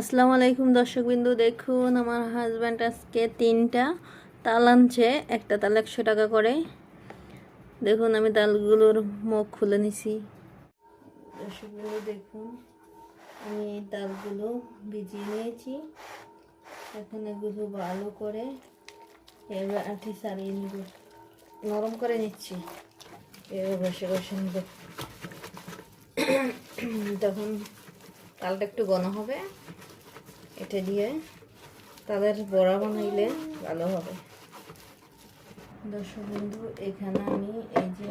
আসসালামু আলাইকুম দর্শকবিন্দু, দেখুন আমার হাজব্যান্ড আজকে তিনটা তাল আনছে, একটা তাল একশো টাকা করে। দেখুন আমি তালগুলোর মুখ খুলে নিছি। দর্শকবিন্দু, দেখুন, আমি এই তালগুলো ভিজিয়ে নিয়েছি। এখন এগুলো ভালো করে এবার আঠি সারিয়ে নিব। নরম করে নিচ্ছি। এবার বসে বসে নিব। তখন তালটা একটু ঘন হবে। এটা দিয়ে তাদের বড়া বানাইলে ভালো হবে। দর্শক বন্ধু, এখানে আমি এই যে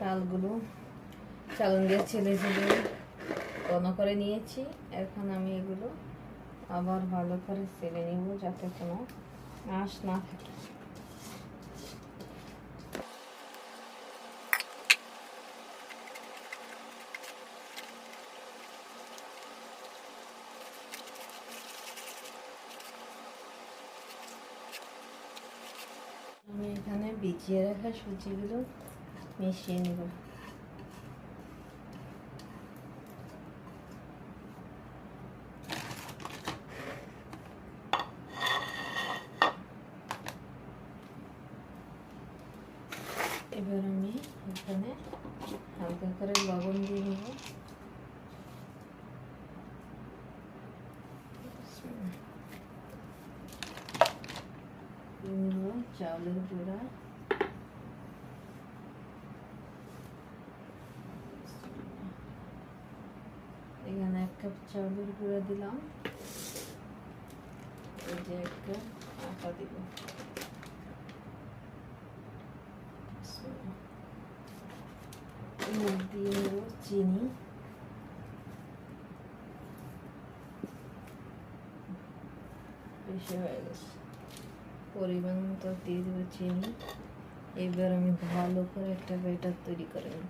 তালগুলো চালন দিয়ে ছেলে ছেলে ঘন করে নিয়েছি। এখন আমি এগুলো আবার ভালো করে ছেলে নিব যাতে কোনো আঁশ না থাকে। আমি এখানে ভিজিয়ে রাখা সুজিগুলো মিশিয়ে নেব। এবার আমি এখানে হালকা করে লবণ দিয়ে নেব দিয়ে নেব চাউলের গুঁড়া এখানে এক কাপ চাউলের গুঁড়া দিলাম। এই যে এক কাপ আটা দিব। দিয়ে নেব চিনি। বেশি হয়ে গেছে। পরিমাণ মতো দিয়ে দেবো চিনি এবার আমি ভালো করে একটা ব্যাটার তৈরি করে নেব।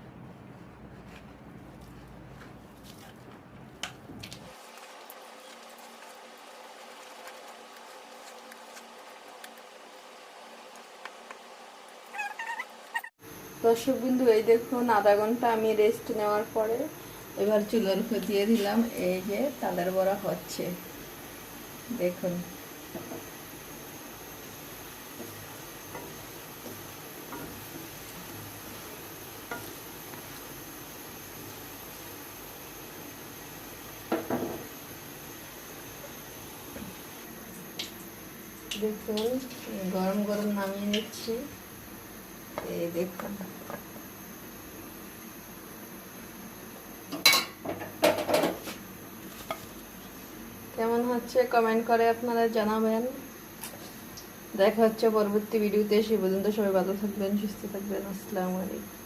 দর্শক বিন্দু, এই দেখুন, আধা ঘণ্টা আমি রেস্ট নেওয়ার পরে এবার চুলোর উপর দিয়ে দিলাম। এই যে তাদের বড়া হচ্ছে। দেখুন। দেখুন, গরম গরম নামিয়ে নিচ্ছি। এই দেখুন। কেমন হচ্ছে কমেন্ট করে আপনারা জানাবেন। দেখা হচ্ছে পরবর্তী ভিডিওতে সে পর্যন্ত সবাই ভালো থাকবেন, সুস্থ থাকবেন। আসসালামু আলাইকুম।